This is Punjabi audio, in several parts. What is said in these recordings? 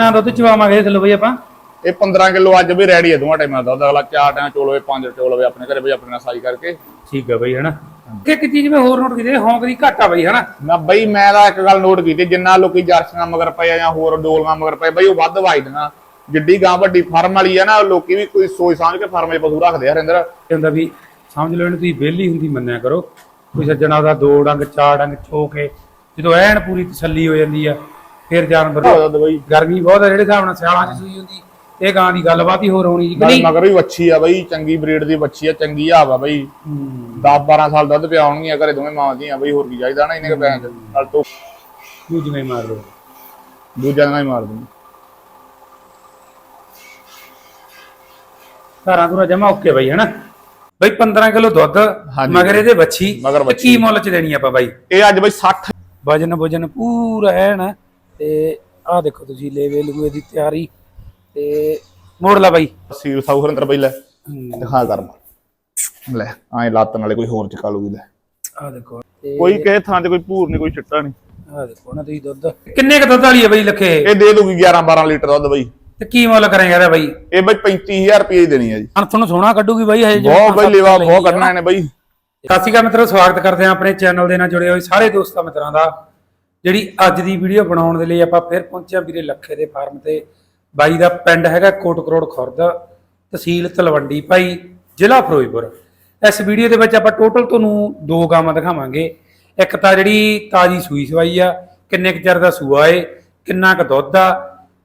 ਨਾ ਦੁੱਧ ਚਵਾਵਾਂਗੇ ਥੱਲੇ ਬਈ ਆਪਾਂ? ਇਹ 15 ਕਿਲੋ ਅੱਜ ਵੀ ਰੈਡੀ ਹੈ ਦੋਵਾਂ ਟਾਈਮਾਂ ਦਾ ਦੁੱਧ। ਅਗਲਾ ਚਾਰ ਟਾਈਮ ਚੋਲ ਹੋਵੇ ਪੰਜ ਚੋਲ ਹੋਵੇ ਆਪਣੇ ਘਰੇ ਬਈ ਆਪਣੇ ਨਾਲ ਸਾਈ ਕਰਕੇ। ਠੀਕ ਹੈ ਬਈ ਹਨਾ? ਕਿ ਇੱਕ ਚੀਜ਼ ਮੈਂ ਹੋਰ ਨੋਟ ਕੀਤੀ ਹੌਂਕ ਦੀ ਘਾਟਾ ਬਈ ਹਨਾ? ਨਾ ਬਈ ਮੈਂ ਤਾਂ ਇੱਕ ਗੱਲ ਨੋਟ ਕੀਤੀ ਜਿੰਨਾ ਲੋਕੀ ਜਰਸੀਆਂ ਮਗਰ ਪਏ ਆ ਜਾਂ ਹੋਰ ਡੋਲਗਾ ਮਗਰ ਪਏ ਬਈ ਉਹ ਵੱਧ ਵਾਜਦੀਆਂ। ਜਿੱਡੀ ਗਾਂ ਵੱਡੀ ਫਾਰਮ ਵਾਲੀ ਆ ਨਾ ਲੋਕੀ ਵੀ ਕੋਈ ਸੋਚ ਸਮਝ ਕੇ ਫਾਰਮ 'ਚ ਪਸ਼ੂ ਰੱਖਦੇ ਆ ਹਰਿੰਦਰ। ਇਹ ਹੁੰਦਾ ਵੀ ਸਮਝ ਲਓ ਇਹਨੂੰ ਤੁਸੀਂ ਵਿਹਲੀ ਹੁੰਦੀ ਮੰਨਿਆ ਕਰੋ। ਕੋਈ ਸੱਜਣਾ ਦਾ ਦੋ ਡੰਗ ਚਾਰ ਡੰਗ ਕੇ ਜਦੋਂ ਐਨ ਪੂਰੀ ਤਸੱਲੀ ਹੋ ਜਾਂਦੀ ਆ ਫਿਰ ਜਾਨਵਰ ਦੁੱਧ ਬਈ ਗਰਮੀ ਬਹੁਤ ਆ ਜਿਹੜੇ ਹਿਸਾਬ ਨਾਲ ਸਿਆਲਾਂ 'ਚ ਸੂਈ ਹੁੰਦੀ ਇਹ ਗਾਂ ਦੀ ਗੱਲਬਾਤ ਹੀ ਹੋਰ ਹੋਣੀ ਜੀ ਕਿ ਨਹੀਂ? ਮਗਰ ਵੀ ਵੱਛੀ ਆ ਬਈ ਚੰਗੀ ਬਰੀਡ ਦੀ ਵੱਛੀ ਆ ਚੰਗੀ ਹਾਵਾ ਬਈ। 10 12 ਸਾਲ ਦੁੱਧ ਪਿਆਉਣਗੀਆਂ ਘਰੇ ਦੋਵੇਂ ਮਾਂ ਦੀਆਂ ਬਈ ਹੋਰ ਕੀ ਚਾਹੀਦਾ ਨਾ ਇਹਨੇ ਕੇ ਪੈਣ ਨਾਲ ਤੋਂ। ਦੂਜੀ ਨਹੀਂ ਮਾਰ ਲਓ ਦੂਜਾ ਨਾਲ ਹੀ ਮਾਰ ਦਿੰਦੀ ਧਾਰਾਂ ਧੁਰਾ ਜਮਾ ਓਕੇ ਬਈ ਹਨਾ? ਬਈ 15 ਕਿਲੋ ਦੁੱਧ। ਮਗਰ ਇਹਦੇ ਵੱਛੀ। ਕੀ ਮੁੱਲ ਚ ਦੇਣੀ ਆਪਾਂ ਬਾਈ? ਇਹ ਅੱਜ ਬਈ 60 ਵਜਨ ਵਜਨ ਪੂਰਾ ਹੈ ਨਾ ਤੇ ਆਹ ਦੇਖੋ ਤੁਸੀਂ ਲੇਵੇ ਲੂਏ ਦੀ ਤਿਆਰੀ ਤੇ ਮੋੜ ਲਾ ਬਾਈ। ਸੀਲ ਸਾਊ ਹਰਿੰਦਰ ਬਈ ਲੈ। ਦਿਖਾ ਕਰ ਲੈ ਐਂ ਲੱਤ ਨਾਲੇ ਕੋਈ ਹੋਰ ਚਕਾ ਲੂਗੀ ਲੈ। ਆਹ ਦੇਖੋ ਤੇ ਕੋਈ ਕਿਸੇ ਥਾਂ ਤੇ ਕੋਈ ਭੂਰ ਨਹੀਂ ਕੋਈ ਚਿੱਟਾ ਨਹੀਂ। ਆਹ ਦੇਖੋ ਨਾ ਤੁਸੀਂ ਦੁੱਧ। ਕਿੰਨੇ ਕ ਦੁੱਧ ਵਾਲੀ ਹੈ ਬਈ ਲਖੇ? ਇਹ ਦੇ ਦੂਗੀ 11 12 ਲੀਟਰ ਦੁੱਧ ਬਈ। ਤੇ ਕੀ ਮੁੱਲ ਕਰੇਗਾ ਇਹਦਾ ਬਾਈ? ਇਹ ਬਈ 35000 ਰੁਪਏ ਦੇਣੀ ਹੈ ਜੀ। ਅਣ ਤੁਹਾਨੂੰ ਸੋਹਣਾ ਕੱਢੂਗੀ ਬਾਈ ਹਜੇ ਬਹੁਤ ਬਈ ਲੇਵਾ ਬਹੁਤ ਕੱਢਣਾ ਇਹਨੇ ਬਈ। ਸਤਿ ਸ਼੍ਰੀ ਅਕਾਲ ਮਿੱਤਰੋ ਸਵਾਗਤ ਕਰਦੇ ਹਾਂ ਆਪਣੇ ਚੈਨਲ ਦੇ ਨਾਲ ਜੁੜੇ ਹੋਏ ਸਾਰੇ ਦੋਸਤਾਂ ਮਿੱਤਰਾਂ ਦਾ। ਜਿਹੜੀ ਅੱਜ ਦੀ ਵੀਡੀਓ ਬਣਾਉਣ ਦੇ ਲਈ ਆਪਾਂ ਫਿਰ ਪਹੁੰਚਿਆ ਵੀਰੇ ਲੱਖੇ ਦੇ ਫਾਰਮ ਤੇ। ਬਾਈ ਦਾ ਪਿੰਡ ਹੈਗਾ ਕੋਟ ਕਰੋੜ ਖੁਰਦ, ਤਹਿਸੀਲ ਤਲਵੰਡੀ ਭਾਈ, ਜ਼ਿਲ੍ਹਾ ਫਿਰੋਜ਼ਪੁਰ। ਇਸ ਵੀਡੀਓ ਦੇ ਵਿੱਚ ਆਪਾਂ ਟੋਟਲ ਤੁਹਾਨੂੰ ਦੋ ਗਾਵਾਂ ਦਿਖਾਵਾਂਗੇ। ਇੱਕ ਤਾਂ ਜਿਹੜੀ ਤਾਜੀ ਸੂਈ ਸਵਾਈ ਆ, ਕਿੰਨੇ ਕੁ ਚਿਰ ਦਾ ਸੂਆ ਏ, ਕਿੰਨਾ ਕੁ ਦੁੱਧ ਆ,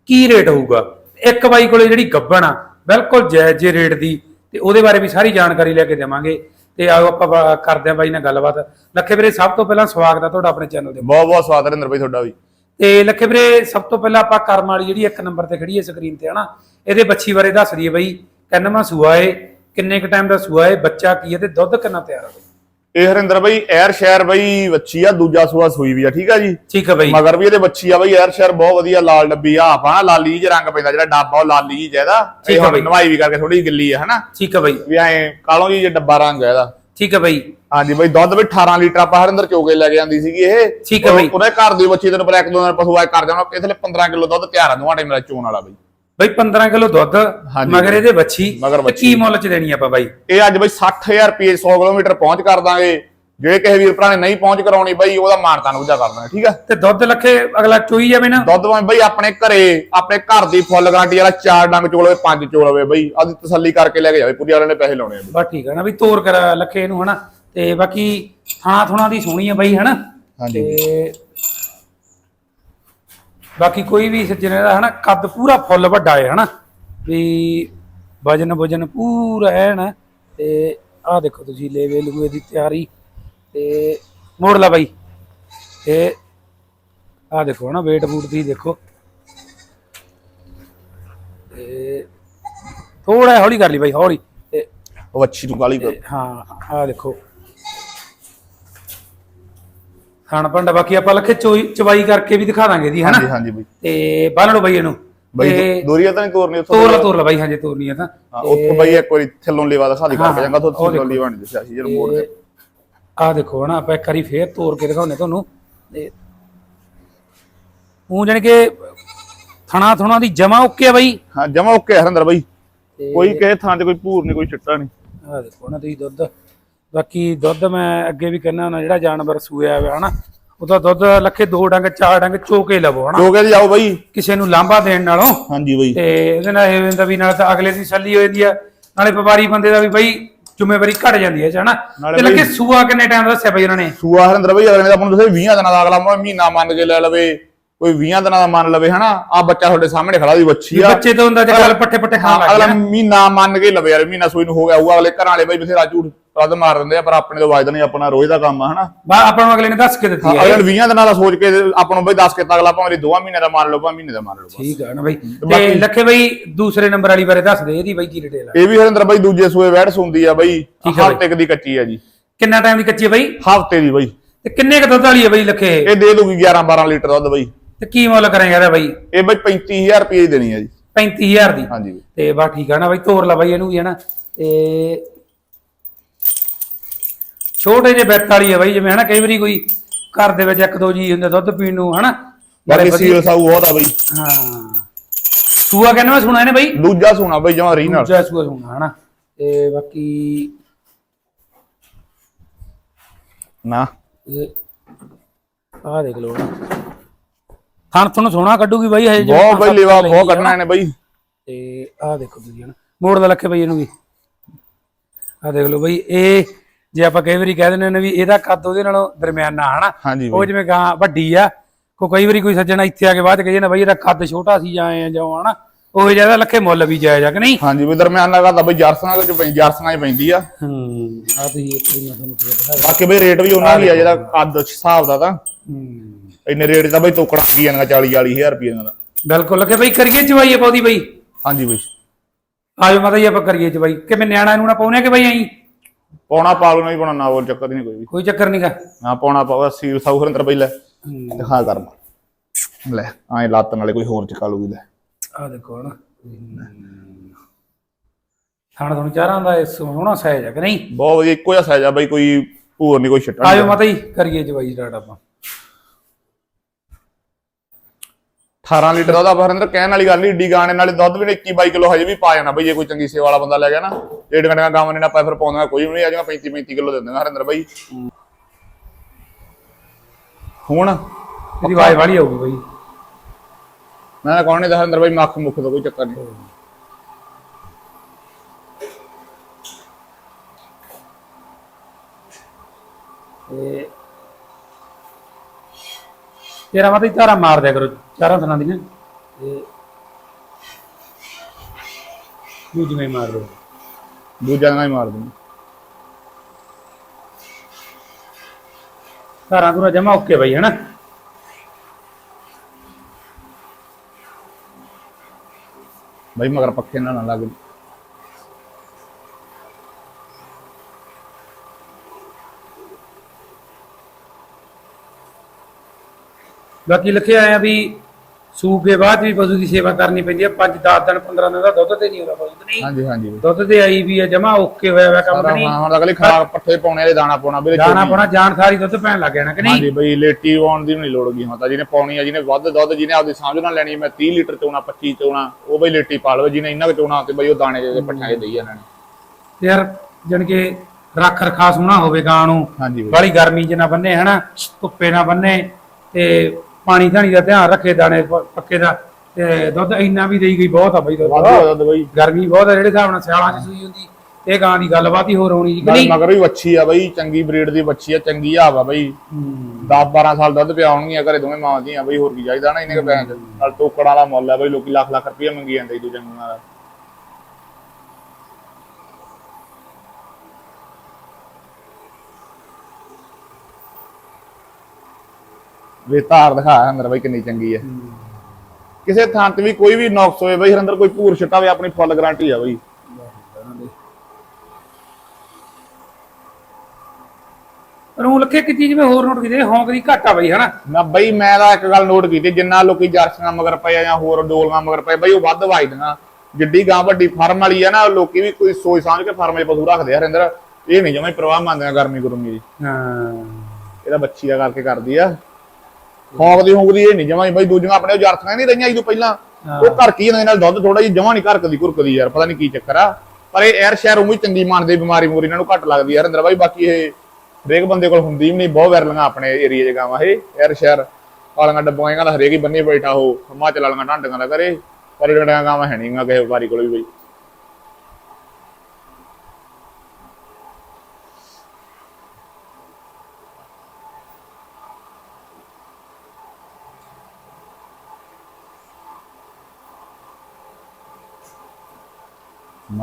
ਕੀ ਰੇਟ ਹੋਊਗਾ? ਇੱਕ ਬਾਈ ਕੋਲੇ ਜਿਹੜੀ ਗੱਬਣ ਆ, ਬਿਲਕੁਲ ਜਾਇਜ਼ ਜੇ ਰੇਟ ਦੀ, ਤੇ ਉਹਦੇ ਬਾਰੇ ਵੀ ਸਾਰੀ ਜਾਣਕਾਰੀ ਲੈ ਕੇ ਦੇਵਾਂਗੇ। ਤੇ ਆਓ ਆਪਾਂ ਬਾ- ਕਰਦੇ ਹਾਂ ਬਾਈ ਨਾਲ ਗੱਲਬਾਤ। ਲੱਖੇ ਵੀਰੇ ਸਭ ਤੋਂ ਪਹਿਲਾਂ ਸਵਾਗਤ ਆ ਤੁਹਾਡਾ ਆਪਣੇ ਚੈਨਲ ਦੇ ਬਹੁਤ ਬਹੁਤ ਸਵਾਦ ਹਰਿੰਦਰ ਬਈ ਤੁਹਾਡਾ ਵੀ। ਤੇ ਲੱਖੇ ਵੀਰੇ ਸਭ ਤੋਂ ਪਹਿਲਾਂ ਆਪਾਂ ਕਰਮ ਵਾਲੀ ਜਿਹੜੀ ਇੱਕ ਨੰਬਰ ਤੇ ਖੜੀ ਹੈ ਸਕਰੀਨ ਤੇ ਹਨਾ? ਇਹਦੇ ਬੱਚੀ ਬਾਰੇ ਦੱਸ ਦਈਏ ਬਈ। ਕਿੰਨਵਾਂ ਸੂਆ ਏ ਕਿੰਨੇ ਕ ਟਾਈਮ ਦਾ ਸੂਆ ਏ ਬੱਚਾ ਕੀ ਹੈ ਤੇ ਦੁੱਧ ਕਿੰਨਾ ਤਿਆਰ ਹੈ ਬਈ? ਇਹ ਹਰਿੰਦਰ ਬਈ ਐਰ ਸ਼ਹਿਰ ਬਈ ਵੱਛੀ ਆ ਦੂਜਾ ਸੂਆ ਸੂਈ ਵੀ ਆ ਠੀਕ ਆ ਜੀ? ਠੀਕ ਹੈ ਬਈ। ਮਗਰ ਵੀ ਇਹਦੇ ਵੱਛੀ ਆ ਬਈ ਐਰ ਸ਼ਹਿਰ ਬਹੁਤ ਵਧੀਆ ਲਾਲ ਡੱਬੀ ਆ ਆਪਾਂ ਲਾਲੀ ਜਿਹਾ ਰੰਗ ਪੈਂਦਾ ਜਿਹੜਾ ਡੱਬਾ ਉਹ ਲਾਲੀ ਜਿਹਾ ਇਹਦਾ ਠੀਕ ਇਹ ਆ ਬਈ। ਨਵਾਈ ਵੀ ਕਰਕੇ ਥੋੜੀ ਗਿੱਲੀ ਆ ਹਨਾ? ਠੀਕ ਹੈ ਬਈ। ਵੀ ਐ ਕਾਲੋਂ ਜੀ ਜੇ ਡੱਬਾ ਰੰਗ ਆ ਇਹਦਾ। ਠੀਕ ਹੈ ਬਈ। ਹਾਂਜੀ ਬਈ ਦੁੱਧ ਵੀ 18 ਲੀਟਰ ਆਪਾਂ ਹਰਿੰਦਰ ਚੋਗੇ ਲੈ ਕੇ ਆਂਦੀ ਸੀਗੀ ਇਹ। ਠੀਕ ਆ ਬਈ। ਉਹ- ਉਹਦੇ ਘਰ ਦੀ ਬੱਚੀ ਤੈਨੂੰ ਪਤਾ ਇੱਕ ਦੋ ਦਿਨ ਪਸ਼ੂ ਆਏ ਕਰ ਜਾਣਾ ਇਥੇ 15 ਕਿਲੋ ਦੁੱਧ ਤਿਆਰ ਆ ਦੋਵਾਂ ਟਾਈਮ ਦਾ ਚੋਣ ਵਾਲਾ ਬਈ। ਬਈ 15 ਕਿਲੋ ਦੁੱਧ। ਮਗਰ ਇਹਦੇ ਵੱਛੀ। ਕੀ ਮੁੱਲ ਚ ਦੇਣੀ ਆਪਾਂ ਬਾਈ ਇਹ ਅੱਜ ਬਈ 60000 ਰੁਪਏ 100 ਕਿਲੋਮੀਟਰ ਪਹੁੰਚ ਕਰ ਦਾਂਗੇ ਜੇ ਕਿਸੇ ਵੀਰ ਭਰਾ ਨੇ ਨਹੀਂ ਪਹੁੰਚ ਕਰਾਉਣੀ ਬਈ ਉਹਦਾ ਮਾਨਤਾਨ ਉਜਾ ਕਰ ਦਾਂਗੇ ਠੀਕ ਆ ਤੇ ਦੁੱਧ ਲੱਖੇ ਅਗਲਾ ਚੋਈ ਜਾਵੇ ਨਾ ਦੁੱਧ ਭਾਵੇਂ ਬਈ ਆਪਣੇ ਘਰੇ ਆਪਣੇ ਘਰ ਦੀ ਫੁੱਲ ਗਾਰੰਟੀ ਵਾਲਾ ਚਾਰ ਡੰਗ ਚੋਲ ਹੋਵੇ ਪੰਜ ਚੋਲ ਹੋਵੇ ਬਈ ਆਦੀ ਤਸੱਲੀ ਕਰਕੇ ਲੈ ਕੇ ਜਾਵੇ ਪੂਰੀ ਵਾਲੇ ਨੇ ਪੈਸੇ ਲਾਉਣੇ ਆ। ਬਸ ਠੀਕ ਹੈ ਨਾ ਵੀ ਤੋਰ ਕਰ ਲੱਖੇ ਇਹਨੂੰ ਹਨਾ ਤੇ ਬਾਕੀ ਥਾਣਾ ਥੁਣਾ ਦੀ ਸੋਹਣੀ ਆ ਬਾਈ ਹਨਾ। ਤੇ ਬਾਕੀ ਕੋਈ ਵੀ ਸੱਜਣੇ ਦਾ ਹਨਾ ਕੱਦ ਪੂਰਾ ਫੁੱਲ ਵੱਡਾ ਹੈ ਹਨਾ। ਵੀ ਵਜਨ ਵਜਨ ਪੂਰਾ ਹੈ। ਨਾ ਤੇ ਆਹ ਦੇਖੋ ਤੁਸੀਂ ਲੇਵੇ ਲੂਏ ਦੀ ਤਿਆਰੀ। ਤੇ ਮੋੜ ਲਾ ਬਾਈ। ਤੇ ਆਹ ਦੇਖੋ ਨਾ weight ਬੂਟ ਦੀ ਦੇਖੋ। ਤੇ ਥੋੜਾ ਹੌਲੀ ਕਰ ਲਈ ਬਾਈ ਹੌਲੀ। ਤੇ ਉਹ ਵੱਛੀ ਨੂੰ ਕਾਲੀ ਹਾਂ ਆਹ ਦੇਖੋ। ਖਾਣ ਪੰਡਾ ਬਾਕੀ ਆਪਾਂ ਲੱਖੇ ਚਵਾਈ ਕਰਕੇ ਵੀ ਦਿਖਾ ਦਾਂਗੇ ਜੀ ਹਾਂਜੀ ਹਨਾ? ਹਾਂਜੀ ਬਈ। ਤੇ ਬੰਨ ਲਓ ਬਾਈ ਇਹਨੂੰ। ਬਈ ਤੇ ਦੋਰੀਆ ਤਾਂ ਨਹੀਂ ਤੋਰਨੀ ਉੱਥੋਂ? ਤੋਰ ਲਾ ਤੋਰ ਲਾ ਬਾਈ ਹਾਂਜੀ ਤੋਰਨੀ ਆ ਤਾਂ। ਉੱਥੋਂ ਬਈ ਇੱਕ ਵਾਰੀ ਥੱਲੋਂ ਲੇਵਾ ਦਿਖਾ ਦੀ ਕਰਕੇ ਜਾਂਗਾ ਦੇਖੋ। ਥੱਲੋਂ ਨਹੀਂ ਦਿਸਿਆ ਸੀ ਜਦੋਂ ਮੋੜ ਦੇ ਆਹ ਦੇਖੋ ਹਨਾ ਆਪਾਂ ਇੱਕ ਵਾਰੀ ਫੇਰ ਤੋਰ ਕੇ ਦਿਖਾਉਨੇ ਤੁਹਾਨੂੰ। ਤੇ ਉਹ ਜਾਣੀ ਕਿ ਥਣਾ ਥੁਣਾ ਦੀ ਜਮਾ ਓਕੇ ਆ ਬਾਈ? ਹਾਂ ਜਮਾ ਓਕੇ ਹਰਿੰਦਰ ਬਈ। ਤੇ ਕੋਈ ਕਿਸੇ ਥਾਂ ਤੇ ਕੋਈ ਭੂਰ ਨਹੀਂ ਕੋਈ ਚਿੱਟਾ ਨਹੀਂ। ਆਹ ਦੇਖੋ ਨਾ ਤੁਸੀਂ ਦੁੱਧ। ਬਾਕੀ ਦੁੱਧ ਮੈਂ ਅੱਗੇ ਵੀ ਕਹਿੰਦਾ ਨਾ ਜਿਹੜਾ ਜਾਨਵਰ ਸੂਇਆ ਹੋਇਆ ਹਨਾ ਉਹਦਾ ਦੁੱਧ ਲੱਖੇ ਦੋ ਡੰਗ ਚਾਰ ਡੰਗ ਚੋਕੇ ਲਵੋ ਹਨਾ। ਜੋ ਕਹਿੰਦੇ ਜਾਓ ਬਈ। ਕਿਸੇ ਨੂੰ ਲਾਂਭਾ ਦੇਣ ਨਾਲੋਂ। ਹਾਂਜੀ ਬਈ। ਤੇ ਇਹਦੇ ਨਾਲ ਇਹ ਹੁੰਦਾ ਵੀ ਨਾਲ ਤਾਂ ਅਗਲੇ ਦੀ ਸੱਲੀ ਹੋ ਜਾਂਦੀ ਆ ਨਾਲੇ ਵਪਾਰੀ ਬੰਦੇ ਦਾ ਵੀ ਬਈ ਜ਼ਿੰਮੇਵਾਰੀ ਘਟ ਜਾਂਦੀ ਹੈ ਹਨਾ। ਨਾਲੇ ਤੇ ਲੱਗੇ ਸੂਆ ਕਿੰਨੇ ਟਾਈਮ ਦਾ ਦੱਸਿਆ ਬਈ ਉਹਨਾਂ ਨੇ? ਸੂਆ ਹਰਿੰਦਰ ਬਈ ਅਗਲੇ ਨੇ ਤਾਂ ਆਪਾਂ ਨੂੰ ਦੱਸਿਆ 20 ਦਿਨਾਂ ਦਾ ਅਗਲਾ ਮਹੀਨਾ ਮੰਨ ਕੇ ਲੈ ਲਵੇ ਕੋਈ 20 ਦਿਨਾਂ ਦਾ ਮੰਨ ਲਵੇ ਹਨਾ। ਆ ਬੱਚਾ ਤੁਹਾਡੇ ਸਾਹਮਣੇ ਖੜਾ ਦੀ ਬੱਚੀ ਆ। ਬੱਚੇ ਤੋਂ ਹੁੰਦਾ ਤੇ ਗੱਲ ਪੱਠੇ ਪੱਠੇ ਖਾਣ ਲੱਗ ਅਗਲਾ ਮਹੀਨਾ ਮੰਨ ਕੇ ਲਵੇ ਯਾਰ ਮਹੀਨਾ ਸੂਈ ਨੂੰ ਹੋ ਗਿਆ ਉਹ ਅਗਲੇ ਘਰਾਂ ਵਾਲੇ ਬਈ ਬਥੇਰਾ ਝੂਠ ਰੱਦ ਮਾਰ ਦਿੰਦੇ ਆ ਪਰ ਆਪਣੇ ਤੋਂ ਵਾਜਦਾ ਨਹੀਂ ਆਪਣਾ ਰੋਜ਼ ਦਾ ਕੰਮ ਆ ਹਨਾ? ਬਾ ਆਪਾਂ ਨੂੰ ਅਗਲੇ ਨੇ ਦੱਸ ਕੇ ਦਿੱਤੀ ਹੈ ਅਗਲੇ 20 ਦਿਨਾਂ ਦਾ ਸੋਚ ਕੇ ਆਪਾਂ ਨੂੰ ਬਈ ਦੱਸ ਕੇ ਤਾਂ ਅਗਲਾ ਭਾਵੇਂ 2 ਮਹੀਨੇ ਦਾ ਮੰਨ ਲਓ ਭਾਵੇਂ ਮਹੀਨੇ ਦਾ ਮੰਨ ਲਓ। ਠੀਕ ਆ ਨਾ ਬਈ। ਤੇ ਲੱਖੇ ਬਈ ਦੂਸਰੇ ਨੰਬਰ ਵਾਲੀ ਬਾਰੇ ਦੱਸ ਦੇ ਇਹਦੀ ਬਈ ਕੀ ਡਿਟੇਲ ਆ? ਇਹ ਵੀ ਹਰਿੰਦਰ ਬਈ ਦੂਜੇ ਸੂਏ ਵੈੜ ਸੁੰਦੀ ਆ ਬਈ ਆ। ਹਫ਼ਤੇ ਦੀ ਕੱਚੀ ਆ ਜੀ। ਕਿੰਨਾ ਟਾਈਮ ਦੀ ਕੱਚੀ ਹੈ ਬਈ? ਹਫ਼ਤੇ ਦੀ ਬਈ। ਤੇ ਕਿੰਨੇ ਕ ਦੁੱਧ ਵਾਲੀ ਹੈ ਬਈ ਲੱਖੇ ਇਹ? ਦੇ ਦੂਗੀ 11 12 ਲੀਟਰ ਦੁੱਧ ਬਈ। ਤੇ ਕੀ ਮੁੱਲ ਕਰੇਗਾ ਇਹਦਾ ਬਈ? ਇਹ ਬਈ 35000 ਰੁਪਏ ਦੇਣੀ ਆ ਜੀ। 35000 ਦੀ। ਹਾਂਜੀ। ਤੇ ਬਾ ਠੀਕ ਆ ਨਾ ਬਈ ਤੋਰ ਲਾ ਬਈ ਇਹਨੂੰ ਵੀ ਹੈ ਨਾ ਤੇ ਛੋਟੇ ਜਿਹੇ ਬੈਤ ਵਾਲੀ ਹੈ ਬਈ ਜਿਵੇਂ ਹਨਾ ਕਈ ਵਾਰੀ ਕੋਈ ਘਰ ਦੇ ਵਿੱਚ ਇੱਕ ਦੋ ਜੀ ਹੁੰਦੇ ਦੁੱਧ ਪੀਣ ਨੂੰ ਹਨਾ। ਬਾਕੀ ਸੀਲ ਸਾਊ ਬਹੁਤ ਆ ਬਈ। ਹਾਂ। ਸੂਆ ਕਹਿੰਦਾ ਮੈਂ ਸੁਣਾ ਇਹਨੇ ਬਈ? ਦੂਜਾ ਸੋਨਾ ਬਈ ਜਮਾ ਰੀ ਨਾਲ ਦੂਜਾ ਸੂਆ ਸੁਣਾ ਹਨਾ। ਤੇ ਬਾਕੀ ਨਾ। ਆਹ ਦੇਖ ਨਾ ਥਣ ਤੁਹਾਨੂੰ ਸੋਹਣਾ ਕੱਢੂਗੀ ਬਾਈ ਹਜੇ ਬਹੁਤ ਬਈ ਲੇਵਾ ਬਹੁਤ ਆ ਕੱਢਣਾ ਇਹਨੇ ਬਈ। ਤੇ ਆਹ ਦੇਖੋ ਤੁਸੀਂ ਹਨਾ। ਮੋੜ ਦਾ ਲੱਖੇ ਬਈ ਇਹਨੂੰ ਵੀ। ਆਹ ਦੇਖ ਲਓ ਬਈ ਇਹ ਜੇ ਆਪਾਂ ਕਈ ਵਾਰੀ ਕਹਿ ਦਿੰਦੇ ਨੇ ਵੀ ਇਹਦਾ ਕੱਦ ਉਹਦੇ ਨਾਲੋਂ ਦਰਮਿਆਨਾ ਹਨਾ? ਉਹ ਜਿਵੇਂ ਗਾਂ ਵੱਡੀ ਆ ਕੋ ਕਈ ਵਾਰੀ ਕੋਈ ਸੱਜਣਾ ਇੱਥੇ ਆ ਕੇ ਬਾਅਦ ਚ ਕਹੇ ਨਾ ਬਈ ਇਹਦਾ ਕੱਦ ਛੋਟਾ ਸੀ ਜਾਂ ਐ ਜਾਂ ਹਨਾ? ਉਹ ਜ਼ਿਆਦਾ ਲੱਖੇ ਮੁੱਲ ਵੀ ਜਾਇਜ਼ ਆ ਕਿ ਨਹੀਂ? ਹਾਂਜੀ ਬਈ ਦਰਮਿਆਨ ਦਾ ਕਰਦਾ ਬਈ ਜਰਸਨਾਂ ਵਿੱਚ ਪਈ ਜਰਸਨਾਂ ਹੀ ਪੈਂਦੀ ਆ। ਹੂੰ ਆ ਤੁਸੀਂ ਇੱਕ ਮੈਂ ਤੁਹਾਨੂੰ ਦਿਖਾ ਬਾਕੀ ਬਈ ਰੇਟ ਵੀ ਉਹਨਾਂ ਦੀ ਆ ਜਿਹੜਾ ਕੱਦ ਹਿਸਾਬ ਦਾ ਤਾਂ। ਹੂੰ। ਇੰਨੇ ਰੇਟ ਤਾਂ ਬਈ ਤੋਕੜਾ ਕੀ ਜਾਣਗਾ 40 40000 ਰੁਪਏ ਦਾ ਬਿਲਕੁਲ ਲੱਗੇ ਬਈ ਕਰੀਏ ਚਵਾਈ ਆ ਪਾਉਦੀ ਬਈ। ਹਾਂਜੀ ਬਈ। ਆਜੋ ਮਾਤਾ ਜੀ ਆਪਾਂ ਕਰੀਏ ਚਵਾਈ। ਕਿਵੇਂ ਨਿਆਣਾ ਨੂੰ ਨਾ ਪਾਉਨੇ ਕਿ ਬਈ ਆਈ ਪੌਣਾ ਪਾ ਲਓ ਨਹੀਂ ਪਾਉਣਾ ਨਾ ਬੋਲ ਚੱਕਰ ਨਹੀਂ ਕੋਈ ਵੀ। ਕੋਈ ਚੱਕਰ ਨਹੀਂਗਾ ਨਾ ਪੌਣਾ ਪਾਓ ਸੀ ਸੌਖਰ ਅੰਦਰ ਪਈ ਲੈ। ਦਿਖਾ ਕਰ ਲੈ ਐ ਲੱਤ ਨਾਲੇ ਕੋਈ ਹੋਰ ਚਕਾ ਲੂਗੀ ਲੈ ਆ ਦੇਖੋ ਹਨਾ ਥਾਣਾ ਤੁਹਾਨੂੰ ਚਾਰਾਂ ਦਾ ਇਹ ਸੋਹਣਾ ਸਾਈਜ਼ ਹੈ ਕਿ ਨਹੀਂ? ਬਹੁਤ ਵਧੀਆ ਇੱਕੋ ਜਿਹਾ ਸਾਈਜ਼ ਆ ਬਈ ਕੋਈ ਹੋਰ ਨਹੀਂ ਕੋਈ ਛੱਟਾ ਆਜੋ ਮਾਤਾ ਜੀ ਕਰੀਏ ਚਵਾਈ ਸਟਾਰਟ ਆਪਾਂ। 18 ਲੀਟਰ ਦਾ ਉਹਦਾ ਬਰਿੰਦਰ ਕਹਿਣ ਵਾਲੀ ਗੱਲ ਨਹੀਂ ਏਡੀ ਗਾਣੇ ਨਾਲੇ ਦੁੱਧ ਵੀ 21 22 ਕਿਲੋ ਹਜੇ ਵੀ ਪਾ ਜਾਣਾ ਬਈ ਜੇ ਕੋਈ ਚੰਗੀ ਸੇਵਾ ਵਾਲਾ ਬੰਦਾ ਲੈ ਗਿਆ ਨਾ ਡੇਢ ਘੰਟੇ ਗਾਵਾਂ ਨੇ ਨਾ ਪਾਇਆ ਫਿਰ ਪਾਉਂਦਾ ਕੋਈ ਵੀ ਨਹੀਂ ਆ ਜਾਗਾ 35 35 ਕਿਲੋ ਦੇ ਦਿੰਦਾ ਹਰਿੰਦਰ ਬਾਈ। ਹੁਣ ਇਹਦੀ ਆਵਾਜ਼ ਵਾਲੀ ਆਊਗੀ ਬਈ। ਮੈਂ ਕੌਣ ਨਹੀਂ ਹਰਿੰਦਰ ਬਾਈ ਮੱਖ ਮੁੱਖ ਦਾ ਕੋਈ ਚੱਕਰ ਨਹੀਂ ਤੇ ਤੇਰਾ ਮਾਤਾ ਜੀ ਧਾਰਾ ਮਾਰ ਦਿਆ ਕਰੋ ਚਾਰਾਂ ਥਣਾ ਦੀਆਂ ਤੇ ਦੂਜੀਆਂ ਹੀ ਮਾਰ ਦਿਓ ਦੂਜਾ ਨਾਲ ਹੀ ਮਾਰ ਦਿੰਦਾ ਧਾਰਾਂ ਧੁਰਾ ਜਮਾ ਓਕੇ ਬਈ ਹਨਾ ਬਾਈ ਮਗਰ ਪੱਖੇ ਨਾਲ ਨਾ ਲੱਗ ਬਾਕੀ ਲਿਖਿਆ ਆਇਆ ਵੀ ਦੇ ਬਾਅਦ ਵੀ ਪਸ਼ੂ ਦੀ ਸੇਵਾ ਕਰਨੀ ਪੈਂਦੀ ਹੈ 5 10 ਦਿਨ 15 ਦਿਨ ਦਾ ਦੁੱਧ ਤੇ ਨਹੀਂ ਹੁੰਦਾ ਪਸ਼ੂ ਨਹੀਂ। ਹਾਂਜੀ ਹਾਂਜੀ। ਬਾਈ। ਦੁੱਧ ਤੇ ਆਈ ਵੀ ਹੈ ਜਮਾ ਓਕੇ ਹੋਇਆ ਹੋਇਆ ਕੰਮ ਨਹੀਂ। ਹਾਂ ਹੁਣ ਅਗਲੀ ਖਰਾਕ ਪੱਠੇ ਪਾਉਣੇ ਵਾਲੇ ਦਾਣਾ ਪਾਉਣਾ ਵੀ ਦਾਣਾ ਪਾਉਣਾ ਜਾਣ ਸਾਰੀ ਦੁੱਧ ਪੈਣ ਲੱਗ ਜਾਣਾ ਕਿ ਨਹੀਂ? ਹਾਂਜੀ ਬਈ ਲੇਟੀ ਆਉਣ ਦੀ ਵੀ ਨਹੀਂ ਲੋੜ ਗਈ ਹੁਣ ਤਾਂ ਜਿਹਨੇ ਪਾਉਣੀ ਆ ਜਿਹਨੇ ਵੱਧ ਦੁੱਧ ਜਿਹਨੇ ਆਪਦੀ ਸਮਝ ਨਾਲ ਲੈਣੀ ਮੈਂ 30 ਲੀਟਰ ਚੋਣਾ 25 ਚੋਣਾ ਉਹ ਬਈ ਲੇਟੀ ਪਾ ਲਵੇ ਜਿਹਨੇ ਇੰਨਾ ਕੁ ਚੋਣਾ ਤੇ ਬਈ ਉਹ ਦਾਣੇ ਦੇ ਪੱਠਿਆਂ ਦੇ ਦੇਈ ਇਹਨਾਂ। ਨੇ ਤੇ ਯਾਰ ਜਣ ਕੇ ਰੱਖ ਰਖਾ ਸੋਹਣਾ ਹੋਵੇ ਗਾਂ ਨੂੰ ਹਾਂਜੀ ਬਈ। ਬਾਲੀ ਗਰਮੀ ਚ ਨਾ ਬੰਨੇ ਹਨਾ ਧੁੱਪੇ ਨਾ ਬੰਨੇ ਤੇ ਪਾਣੀ ਧਾਣੀ ਦਾ ਧਿਆਨ ਰੱਖੇ ਦਾਣੇ ਪ- ਪੱਕੇ ਦਾ ਤੇ ਦੁੱਧ ਇੰਨਾ ਵੀ ਦੇਈ ਗਈ ਬਹੁਤ ਆ ਬਈ ਦੁੱਧ। ਵਾਧੂ ਆ ਦੁੱਧ ਬਈ। ਗਰਮੀ ਬਹੁਤ ਆ ਜਿਹੜੇ ਹਿਸਾਬ ਨਾਲ ਸਿਆਲਾਂ ਚ ਸੂਈ ਹੁੰਦੀ ਇਹ ਗਾਂ ਦੀ ਗੱਲਬਾਤ ਹੀ ਹੋਰ ਹੋਣੀ ਜੀ ਕਿ ਨਾਲੇ ਨਹੀਂ? ਮਗਰ ਵੀ ਵੱਛੀ ਆ ਬਈ ਚੰਗੀ ਬਰੀਡ ਦੀ ਵੱਛੀ ਆ ਚੰਗੀ ਆ ਵਾ ਬਈ 10 12 ਸਾਲ ਦੁੱਧ ਪਿਆਉਣਗੀਆਂ ਘਰੇ ਦੋਵੇਂ ਮਾਂ ਦੀਆਂ ਬਈ ਹੋਰ ਕੀ ਚਾਹੀਦਾ ਨਾ ਇਹਨੇ ਕ ਪੈਸੇ ਚ। ਨਾਲ ਟੋਕੜਾਂ ਵਾਲਾ ਮੁੱਲ ਆ ਬਈ ਲੋਕੀ ਲੱਖ ਲੱਖ ਰੁਪਏ ਮੰਗੀ ਜਾਂਦੇ ਦੂਜੇ ਨੂੰ ਦਾ। ਵੇ ਧਾਰ ਦਿਖਾ ਅੰਦਰ ਬਈ ਕਿੰਨੀ ਚੰਗੀ ਹੈ। ਕਿਸੇ ਥਾਂ ਤੇ ਵੀ ਕੋਈ ਵੀ ਨੁਕਸ ਹੋਵੇ ਬਈ ਅੰਦਰ ਕੋਈ ਭੂਰ ਛਟਾ ਹੋਵੇ ਆਪਣੀ ਫੁੱਲ ਗਾਰੰਟੀ ਆ ਬਈ। ਪਰ ਉਹ ਲੱਖੇ ਇੱਕ ਚੀਜ਼ ਮੈਂ ਹੋਰ ਨੋਟ ਕੀਤੀ ਹੌਂਕ ਦੀ ਘਾਟਾ ਬਈ ਹਨਾ? ਨਾ ਬਈ ਮੈਂ ਤਾਂ ਇੱਕ ਗੱਲ ਨੋਟ ਕੀਤੀ ਜਿੰਨਾ ਲੋਕੀ ਜਰਸੀਆਂ ਮਗਰ ਪਏ ਆ ਜਾਂ ਹੋਰ ਡੋਲਗਾ ਮਗਰ ਪਏ ਬਈ ਉਹ ਵੱਧ ਵਾਜਦੀਆਂ। ਜਿੱਡੀ ਗਾਂ ਵੱਡੀ ਫਾਰਮ ਵਾਲੀ ਆ ਨਾ ਲੋਕੀ ਵੀ ਕੋਈ ਸੋਚ ਸਮਝ ਕੇ ਫਾਰਮ 'ਚ ਪਸ਼ੂ ਰੱਖਦੇ ਆ ਹਰਿੰਦਰ। ਇਹ ਨਹੀਂ ਜਮਾਂ ਪ੍ਰਵਾਹ ਮੰਨਦੇ ਆ ਗਰਮੀ ਗੁਰਮੀ ਦੀ। ਹਾਂ। ਇਹਦਾ ਬੱਚੀ ਦਾ ਕਰਕੇ ਕਰਦੀ ਆ। ਹੌਂਕ ਦੀ ਹੌਂਕ ਦੀ ਇਹ ਨਹੀਂ ਜਮਾਂ ਹੀ ਬਈ ਦੂਜੀਆਂ ਆਪਣੇ ਉਹ ਜਰਸੀਆਂ ਨਹੀਂ ਰਹੀਆਂ ਇਹ ਤੋਂ ਪਹਿਲਾਂ। ਉਹ ਘਰ ਕੀ ਇਹਨਾਂ ਦੇ ਨਾਲ ਦੁੱਧ ਥੋੜਾ ਜਿਹਾ ਜਮਾਂ ਨਹੀਂ ਘਰ ਕਦੀ ਘੁਰਕਦੀ ਯਾਰ ਪਤਾ ਨਹੀਂ ਕੀ ਚੱਕਰ ਆ। ਪਰ ਇਹ ਐਰ ਸ਼ਹਿਰ ਉਹ ਵੀ ਚੰਗੀ ਮੰਨਦੇ ਬਿਮਾਰੀ ਮੂਰੀ ਇਹਨਾਂ ਨੂੰ ਘੱਟ ਲੱਗਦੀ ਆ। ਹਰਿੰਦਰ ਬਾਈ ਬਾਕੀ ਇਹ ਹਰੇਕ ਬੰਦੇ ਕੋਲ ਹੁੰਦੀ ਵੀ ਨਹੀਂ ਬਹੁਤ ਵੈਰਲੀਆਂ ਆਪਣੇ ਏਰੀਆ 'ਚ ਗਾਵਾਂ ਇਹ ਐਰ ਸ਼ਹਿਰ। ਕਾਲੀਆਂ ਡੱਬੋਆਂ ਦਾ ਹਰੇਕ ਹੀ ਬੰਨੇ ਬੈਠਾ ਹੋ ਹਿਮਾਚਲ ਵਾਲੀਆਂ ਢਾਂਡੀਆਂ ਦਾ ਕਰੇ ਪਰ ਜਿਹੜੀਆਂ ਗਾਵਾਂ ਹੈ ਨਹੀਂਗਾ ਕਿਸੇ ਵਪਾਰੀ ਕੋਲ ਵੀ ਬਈ।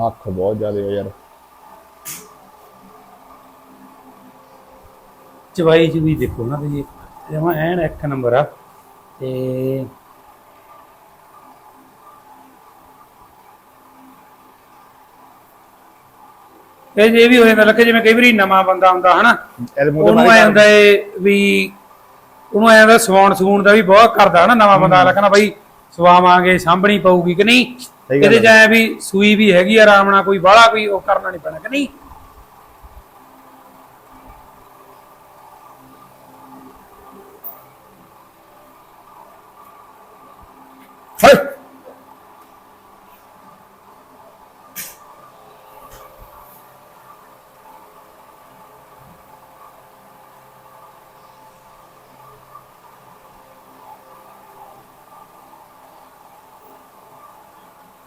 ਮੱਖ ਬਹੁਤ ਜ਼ਿਆਦਾ ਯਾਰ। ਚਵਾਈ ਚ ਵੀ ਦੇਖੋ ਨਾ ਤੁਸੀਂ। ਜਮਾ ਐਨ ਇੱਕ ਨੰਬਰ ਆ। ਤੇ ਇਹ ਜੇ ਵੀ ਹੋ ਜਾਂਦਾ ਲੱਗੇ ਜਿਵੇਂ ਕਈ ਵਾਰੀ ਨਵਾਂ ਬੰਦਾ ਹੁੰਦਾ ਹਨਾ? ਤੇ ਉਹਨੂੰ ਐ ਹੁੰਦਾ ਏ ਵੀ ਉਹਨੂੰ ਹੁੰਦਾ ਸਵਾਉਣ ਸਵੂਣ ਦਾ ਵੀ ਬਹੁਤ ਕਰਦਾ ਹਨਾ ਨਵਾਂ ਬੰਦਾ। ਲੱਗਣਾ ਬਈ ਸਵਾਵਾਂਗੇ ਸਾਂਭਣੀ ਪਊਗੀ ਕਿ ਨਹੀਂ? ਇਹਦੇ ਐ ਵੀ ਸੂਈ ਵੀ ਹੈਗੀ ਆ ਆਰਾਮ ਨਾਲ ਕੋਈ ਬਾਹਲਾ ਕੋਈ ਉਹ ਕਰਨਾ ਨਹੀਂ ਪੈਣਾ ਕਿ ਨਹੀਂ ਹਾਏ!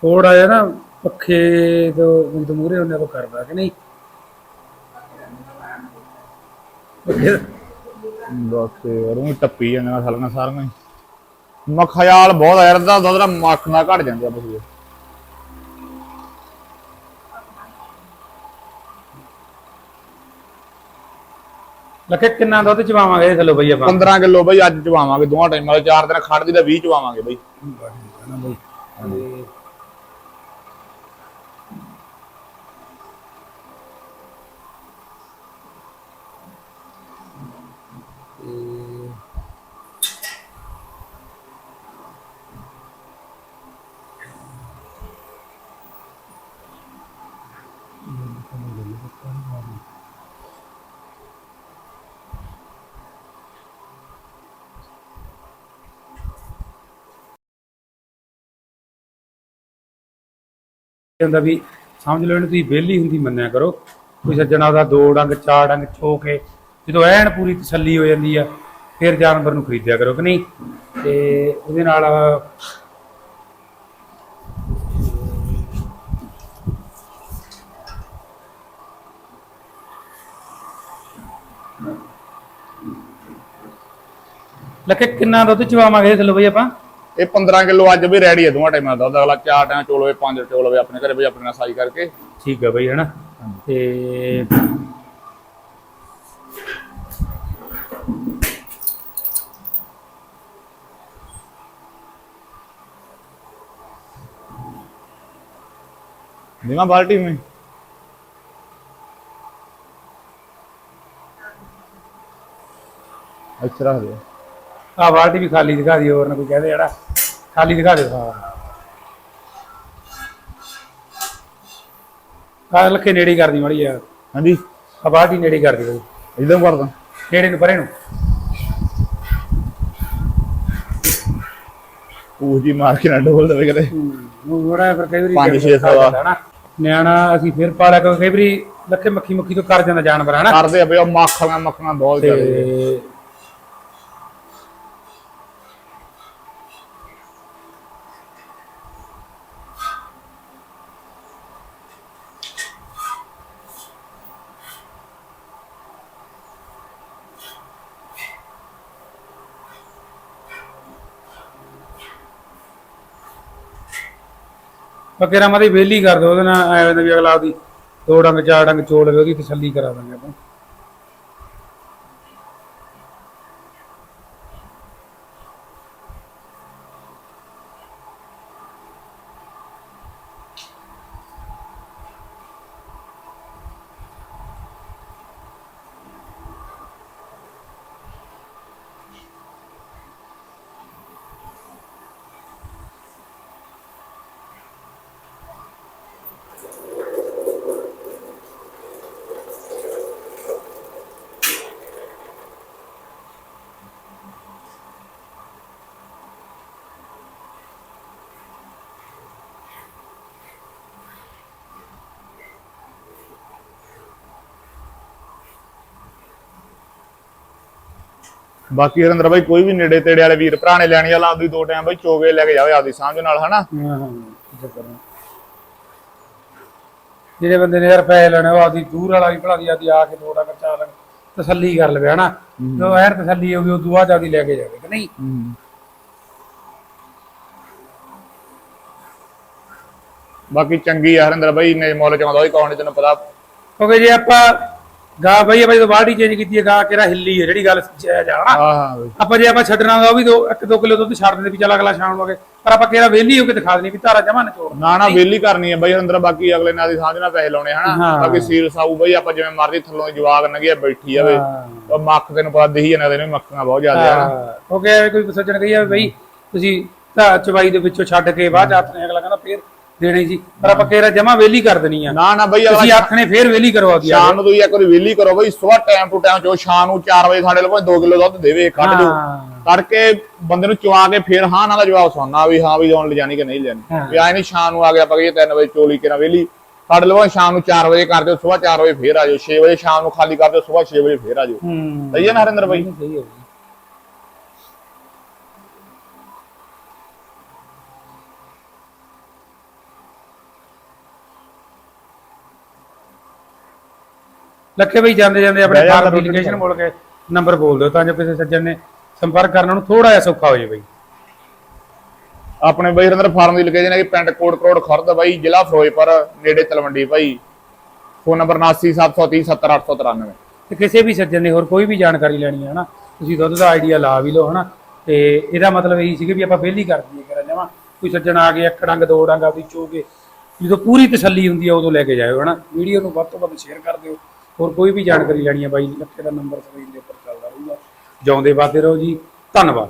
ਥੋੜਾ ਜਿਹਾ ਨਾ ਪੱਖੇ ਤੋਂ ਮੂਰੇ ਹੁੰਦੇ ਤੋਂ ਕਰਦਾ ਕਿ ਨਹੀਂ? ਬਸ ਯਾਰ ਉਹ ਟੱਪੀ ਜਾਂਦੀਆਂ ਸਾਲੀਆਂ ਸਾਰੀਆਂ ਮੈਂ ਖਿਆਲ ਬਹੁਤ ਆ ਯਾਰ ਦਾ ਦਾ ਮੱਖ ਨਾ ਘਟ ਜਾਂਦੇ ਆ ਬਸ ਲੱਖੇ ਕਿੰਨਾ ਦੁੱਧ ਚਵਾਵਾਂਗੇ ਦੇਖ ਲਓ ਬਈ ਆਪਾਂ? 15 ਕਿਲੋ ਬਈ ਅੱਜ ਚਵਾਵਾਂਗੇ ਦੋਹਾਂ ਟਾਈਮਾਂ ਦੇ ਚਾਰ ਦਿਨ ਖੜਦੀ ਦਾ 20 ਚਵਾਵਾਂਗੇ ਬਈ। ਨਾ ਬਈ ਤੇ ਇਹ ਹੁੰਦਾ ਵੀ ਸਮਝ ਲਓ ਇਹਨੂੰ ਤੁਸੀਂ ਵਿਹਲੀ ਹੁੰਦੀ ਮੰਨਿਆ ਕਰੋ। ਕੋਈ ਸੱਜਣਾ ਦਾ ਦੋ ਡੰਗ, ਚਾਰ ਡੰਗ ਛੋ ਕੇ ਜਦੋਂ ਐਨ ਪੂਰੀ ਤਸੱਲੀ ਹੋ ਜਾਂਦੀ ਆ, ਫਿਰ ਜਾਨਵਰ ਨੂੰ ਖਰੀਦਿਆ ਕਰੋ ਕਿ ਨਹੀਂ? ਤੇ ਉਹਦੇ ਨਾਲ ਲੱਕੇ ਕਿੰਨਾ ਦੁੱਧ ਚਵਾਵਾਂਗੇ ਦੇਖ ਲਓ ਬਈ ਆਪਾਂ? ਇਹ 15 ਕਿਲੋ ਅੱਜ ਵੀ ਰੈਡੀ ਹੈ ਦੋਹਾਂ ਟਾਈਮਾਂ ਦਾ। ਅਗਲਾ ਚਾਰ ਟਾਈਮ ਚੋਲ ਹੋਵੇ ਪੰਜ ਚੋਲ ਹੋਵੇ ਆਪਣੇ ਘਰੇ ਬਈ ਆਪਣੇ ਨਾਲ ਸਾਈ ਕਰਕੇ। ਠੀਕ ਆ ਬਈ ਹਨਾ? ਤੇ ਨੀਵਾ ਬਾਲਟੀ में ਰੱਖ ਦੇ। ਆ ਬਾਲਟੀ ਵੀ ਖਾਲੀ ਦਿਖਾ ਦਿਓ ਹੋਰ ਨਾ ਕੋਈ ਕਹਦੇ ਜਿਹੜਾ। ਖਾਲੀ ਦਿਖਾ ਦਿਓ। ਹਾਂ। ਆ ਲੱਕੇ ਨੇੜੇ ਕਰਦੀ ਮੜੀ ਆ ਹਾਂਜੀ। ਆ ਬਾਲਟੀ ਨੇੜੇ ਹੀ ਕਰਦੀ ਬਈ ਇਦਾਂ ਕਰਦਾ ਨੇੜੇ ਨੂੰ ਪਰੇ ਨੂੰ। ਉਹ ਜੀ ਮਾਰ ਕੇ ਨਾ ਡੋਲ ਦੇਵੇ ਕਦੇ ਥੋੜਾ ਫਿਰ ਕਈ ਵਾਰੀ ਪੰਜ, ਛੇ ਕਰ ਸੌ ਆ। ਜਾਂਦਾ ਨਾ। ਨਿਆਣਾ ਅਸੀਂ ਫਿਰ ਪਾਲਿਆ ਕਿਉਂਕਿ ਕਈ ਵਾਰੀ ਲੱਕੇ ਮੱਖੀ ਮੱਖੀ ਤੋਂ ਕਰ ਜਾਂਦਾ ਜਾਨਵਰ ਹਨਾ? ਕਰਦੇ ਆ ਬਈ ਉਹ ਮੱਖਾਂ ਮੱਖਾਂ ਬਹੁਤ ਜ਼ਿਆਦਾ ਤੇ ਬਕੇਰਾ ਮਾਦੀ ਵੇਲੀ ਕਰ ਦੋ ਉਹਦੇ ਨਾਲ ਐਵੇਂ ਦਾ ਵੀ ਅਗਲਾ ਉਹਦੀ ਦੋ ਡੰਗ, ਚਾਰ ਡੰਗ ਚੋਲ ਵੇ ਉਹਦੀ ਤਸੱਲੀ ਕਰਾ ਦਾਂਗੇ ਆਪਾਂ। ਬਾਕੀ ਹਰਿੰਦਰ ਬਾਈ ਕੋਈ ਵੀ ਨੇੜੇ ਤੇੜੇ ਵਾਲੇ ਵੀਰ ਭਰਾ ਨੇ ਲੈਣੀ ਵਾਲਾ ਆਪਦੀ ਦੋ ਟਾਈਮ ਬਾਈ ਚੋਗੇ ਲੈ ਕੇ ਜਾਵੇ ਆਪਦੀ ਸਮਝ ਨਾਲ ਹਨਾ? ਹਾਂ ਹਾਂ ਜਿਹੜੇ ਬੰਦੇ ਨੇ ਯਾਰ ਪੈਸੇ ਲੈਣੇ ਉਹ ਆਦੀ ਦੂਰ ਵਾਲਾ ਵੀ ਭਲਾ ਦੀ ਆਦੀ ਆ ਕੇ ਥੋੜਾ ਖਰਚਾ ਲੈ ਤਸੱਲੀ ਕਰ ਲਵੇ ਹਨਾ? ਜੋ ਐਰ ਤਸੱਲੀ ਹੋ ਗਈ ਉਹ ਦੁਆ ਜਾਦੀ ਲੈ ਕੇ ਜਾਵੇ ਕਿ ਨਹੀਂ? ਬਾਕੀ ਚੰਗੀ ਆ ਹਰਿੰਦਰ ਬਾਈ ਨੇ ਮੁੱਲ ਚਾਉਂਦਾ ਉਹ ਕੌਣ ਤੈਨੂੰ ਪਤਾ। ਕਿਉਂਕਿ ਜੇ ਆਪਾਂ ਗਾ ਬਈ ਆਪਾਂ ਜਦੋਂ ਬਾਲਟੀ ਚੇਂਜ ਕੀਤੀ ਹੈ ਗਾ ਕਿਹੜਾ ਹਿੱਲੀ ਹੈ ਜਿਹੜੀ ਗੱਲ ਆ ਹਨਾ ਹਾਂ ਬਾਈ। ਆਪਾਂ ਜੇ ਆਪਾਂ ਛੱਡਣਾ ਦਾ ਉਹ ਵੀ ਦੋ ਇੱਕ ਦੋ ਕਿਲੋ ਦੁੱਧ ਛੱਡ ਦਿੰਦੇ ਵੀ ਚੱਲ ਅਗਲਾ ਸ਼ਾਮ ਨੂੰ ਆ ਕੇ ਪਰ ਆਪਾਂ ਕਿਹੜਾ ਵਿਹਲੀ ਹੋ ਕੇ ਦਿਖਾ ਦੇਣੀ ਵੀ ਧਾਰਾ ਜਮਾ ਨਿਚੋੜ। ਨਾ ਨਾ ਵੇਲੀ ਕਰਨੀ ਹੈ ਬਾਈ ਹਰਿੰਦਰ ਬਾਕੀ ਅਗਲੇ ਨਾਲ ਦੀ ਸਮਝ ਨਾਲ ਪੈਸੇ ਲਾਉਣੇ ਹਨਾ। ਬਾਕੀ ਸੀਲ ਸਾਊ ਬਾਈ ਆਪਾਂ ਜਿਵੇਂ ਮਰਜ਼ੀ ਥੱਲੋਂ ਜਵਾਗ ਨਗਿਆ ਬੈਠੀ ਜਾਵੇ ਹਾਂ। ਉਹ ਮੱਖ ਤੈਨੂੰ ਪਤਾ ਦਿਹੀ ਜਾਂਦਾ ਤੈਨੂੰ ਮੱਖੀਆਂ ਬਹੁਤ ਜ਼ਿਆਦਾ ਆ ਹਾਂ, ਐਵੇਂ ਕੋਈ ਸੱਜਣ ਕਹੀ ਜਾਵੇ ਬਈ ਤੁਸੀਂ ਤਾਂ ਚਵਾਈ ਦੇ ਵਿੱਚੋਂ ਛੱਡ ਕੇ ਬਾਅਦ ਆਪਣੇ ਅਗਲਾ ਕਹਿੰਦਾ ਫੇਰ ਦੇਣੀ ਸੀ ਪਰ ਆਪਾਂ ਕਿਹੜਾ ਜਮਾ ਵਿਹਲੀ ਕਰ ਦੇਣੀ ਆ। ਨਾ ਨਾ ਬਾਈ ਤੁਸੀਂ ਆਖਣੇ ਫੇਰ ਵਿਹਲੀ ਕਰਵਾ ਦਿਆ ਸ਼ਾਮ ਨੂੰ ਤੁਸੀਂ ਇੱਕ ਵਾਰੀ ਵੇਲੀ ਕਰੋ ਬਾਈ ਸਵੇਰ ਟਾਈਮ ਟੂ ਟਾਈਮ ਚੋ ਸ਼ਾਮ ਨੂੰ 4 ਵਜੇ ਸਾਡੇ ਲੋਕਾਂ 2 ਕਿਲੋ ਦੁੱਧ ਦੇਵੇ ਕੱਢ ਦਿਓ ਕਰਕੇ ਬੰਦੇ ਨੂੰ ਚਵਾ ਕੇ ਫੇਰ ਹਾਂ ਨਾਲ ਜਵਾਬ ਸੁਣਨਾ ਵੀ ਹਾਂ ਵੀ ਜਾਣ ਲਿਜਾਣੀ ਕਿ ਨਹੀਂ ਲੈਣੀ। ਵੀ ਆਏ ਨਹੀਂ ਸ਼ਾਮ ਨੂੰ ਆ ਗਿਆ ਆਪਾਂ ਕਹੀਏ 3 ਵਜੇ ਚੋਲੀ ਕਿਰਾਂ ਵੇਲੀ ਸਾਡੇ ਲੋਕਾਂ ਸ਼ਾਮ ਨੂੰ 4 ਵਜੇ ਕਰ ਦਿਓ ਸਵੇਰ 4 ਵਜੇ ਫੇਰ ਆ ਜਾਓ 6 ਵਜੇ ਸ਼ਾਮ ਨੂੰ ਖਾਲੀ ਕਰ ਦਿਓ ਸਵੇਰ 6 ਵਜੇ ਫੇਰ ਆ ਜਾਓ। ਸਹੀ ਹੈ ਨਾ ਹਰਿੰਦਰ ਬਾਈ? ਸਹੀ ਹੈ ਲੱਖੇ ਬਈ ਜਾਂਦੇ ਜਾਂਦੇ ਆਪਣੇ ਫਾਰਮ ਦੀ ਲੋਕੇਸ਼ਨ ਬੋਲ ਕੇ ਨੰਬਰ ਬੋਲ ਦਿਓ ਤਾਂ ਜੋ ਕਿਸੇ ਸੱਜਣ ਨੇ ਸੰਪਰਕ ਕਰਨਾ ਨੂੰ ਥੋੜਾ ਜਿਹਾ ਸੌਖਾ ਹੋ ਜਾਵੇ ਬਈ। ਆਪਣੇ ਬਾਈ ਹਰਿੰਦਰ ਫਾਰਮ ਦੀ ਲੋਕੇਸ਼ਨ ਹੈ ਕਿ ਪਿੰਡ ਕੋਟ ਕਰੋੜ ਖੁਰਦ ਬਾਈ ਜ਼ਿਲ੍ਹਾ ਫਿਰੋਜ਼ਪੁਰ ਨੇੜੇ ਤਲਵੰਡੀ ਭਾਈ ਫੋਨ ਨੰਬਰ 7973070893 ਤੇ ਕਿਸੇ ਵੀ ਸੱਜਣ ਨੇ ਹੋਰ ਕੋਈ ਵੀ ਜਾਣਕਾਰੀ ਲੈਣੀ ਹੈ ਹਨਾ ਤੁਸੀਂ ਦੁੱਧ ਦਾ ਆਈਡੀਆ ਲਾ ਵੀ ਲਓ ਹਨਾ ਤੇ ਇਹਦਾ ਮਤਲਬ ਇਹੀ ਸੀ ਕਿ ਵੀ ਆਪਾਂ ਪਹਿਲੀ ਕਰ ਦਈਏ ਕਰਾਂ ਜਾਵਾਂ ਕੋਈ ਸੱਜਣ ਆ ਕੇ ਇੱਕ ਡੰਗ ਦੋ ਡੰਗ ਆਪਦੀ ਚੋ ਕੇ ਜਦੋਂ ਪੂਰੀ ਤਸੱਲੀ ਹੁੰਦੀ ਆ ਉਦੋਂ ਲੈ ਕੇ ਜਾਇਓ ਹਨਾ। ਵੀਡੀਓ ਨੂੰ ਵੱਧ ਤੋਂ ਵੱਧ ਸ਼ੇਅਰ ਕਰ ਦਿਓ। ਹੋਰ ਕੋਈ ਵੀ ਜਾਣਕਾਰੀ ਲੈਣੀ ਹੈ ਬਾਈ ਜੀ ਲੱਖੇ ਦਾ ਨੰਬਰ ਸਕਰੀਨ ਦੇ ਉੱਪਰ ਚੱਲਦਾ ਰਹੂਗਾ। ਜਿਉਂਦੇ ਵਾਦੇ ਰਹੋ ਜੀ। ਧੰਨਵਾਦ।